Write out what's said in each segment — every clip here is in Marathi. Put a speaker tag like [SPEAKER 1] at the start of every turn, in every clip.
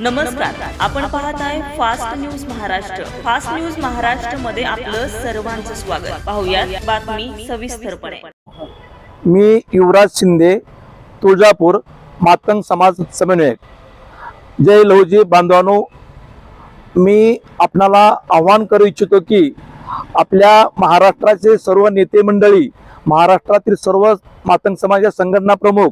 [SPEAKER 1] नमस्कार. आपण पाहत आहे fast news Maharashtra. Fast news महाराष्ट्रमध्ये आपलं सर्वांचं स्वागत. पाहुयात बातमी सविस्तरपणे.
[SPEAKER 2] मी युवराज शिंदे तुळजापूर मातंग समाज समन्वयक जय लहुजी बांधवानो मी आपणाला आव्हान करू इच्छितो की आपल्या महाराष्ट्राचे सर्व नेते मंडळी महाराष्ट्रातील सर्व मातंग समाजाच्या संघटना प्रमुख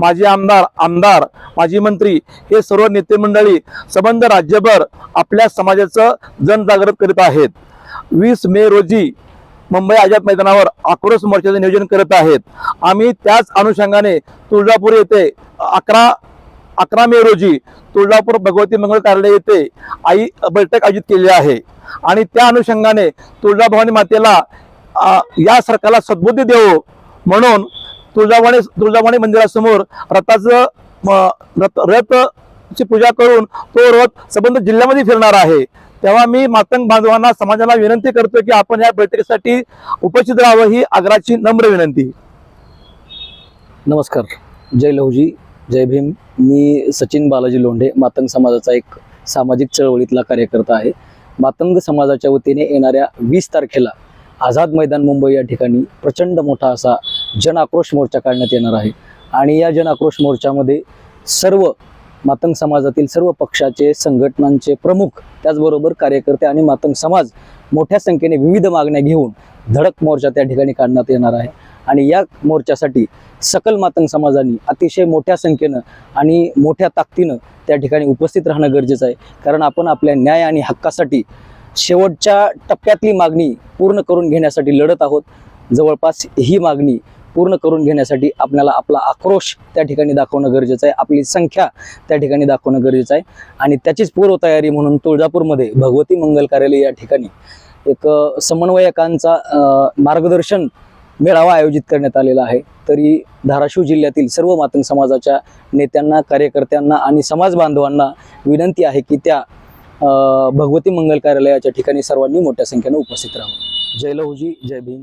[SPEAKER 2] माजी आमदार आमदार माजी मंत्री हे सर्व नेते मंडळी संबंध राज्यभर आपल्या समाजाचं जनजागृत करीत आहेत. वीस मे रोजी मुंबई आझाद मैदानावर आक्रोश मोर्चाचे नियोजन करत आहेत. आम्ही त्याच अनुषंगाने तुळजापूर येथे अकरा अकरा मे रोजी तुळजापूर भगवती मंगळ कार्यालय येथे आई बैठक आयोजित केली आहे. आणि त्या अनुषंगाने तुळजाभवानी मातेला या सरकारला सद्बुद्धी देवो म्हणून तुळजाभवानी तुळजाभवानी मंदिरासमोर रथाचं रथ रथ रथची पूजा करून तो रथ संबंध जिल्ह्यामध्ये फिरणार आहे. तेव्हा मी मातंग बांधवांना समाजाला विनंती करतो की आपण या बैठकीसाठी उपस्थित राहावं ही आग्राची नम्र विनंती.
[SPEAKER 3] नमस्कार. जय लहुजी जय भीम. मी सचिन बालाजी लोंढे मातंग समाजाचा एक सामाजिक चळवळीतला कार्यकर्ता आहे. मातंग समाजाच्या वतीने येणाऱ्या वीस तारखेला आझाद मैदान मुंबई या ठिकाणी प्रचंड मोठा असा जन आक्रोश मोर्चा काढण्यात येणार आहे. आणि या जन आक्रोश मोर्चामध्ये सर्व मातंग समाजातील सर्व पक्षाचे संघटनांचे प्रमुख त्याचबरोबर कार्यकर्ते आणि मातंग समाज मोठ्या संख्येने विविध मागण्या घेऊन धडक मोर्चा त्या ठिकाणी काढण्यात येणार आहे. आणि या मोर्चासाठी सकल मातंग समाजाने अतिशय मोठ्या संख्येनं आणि मोठ्या ताकदीनं त्या ठिकाणी उपस्थित राहणं गरजेचं आहे. कारण आपण आपल्या न्याय आणि हक्कासाठी शेवटच्या टप्प्यातली मागणी पूर्ण करून घेण्यासाठी लढत आहोत. जवळपास ही मागणी पूर्ण करून घेण्यासाठी आपल्याला आपला आक्रोश त्या ठिकाणी दाखवणं गरजेचं आहे. आपली संख्या त्या ठिकाणी दाखवणं गरजेचं आहे. आणि त्याचीच पूर्वतयारी म्हणून तुळजापूरमध्ये भगवती मंगल कार्यालय या ठिकाणी एक समन्वयकांचा मार्गदर्शन मेळावा आयोजित करण्यात आलेला आहे. तरी धाराशिव जिल्ह्यातील सर्व मातंग समाजाच्या नेत्यांना कार्यकर्त्यांना आणि समाज बांधवांना विनंती आहे की त्या भगवती मंगल कार्यालयाच्या ठिकाणी सर्वांनी मोठ्या संख्येने उपस्थित राहावं. जय लहुजी जय भीम.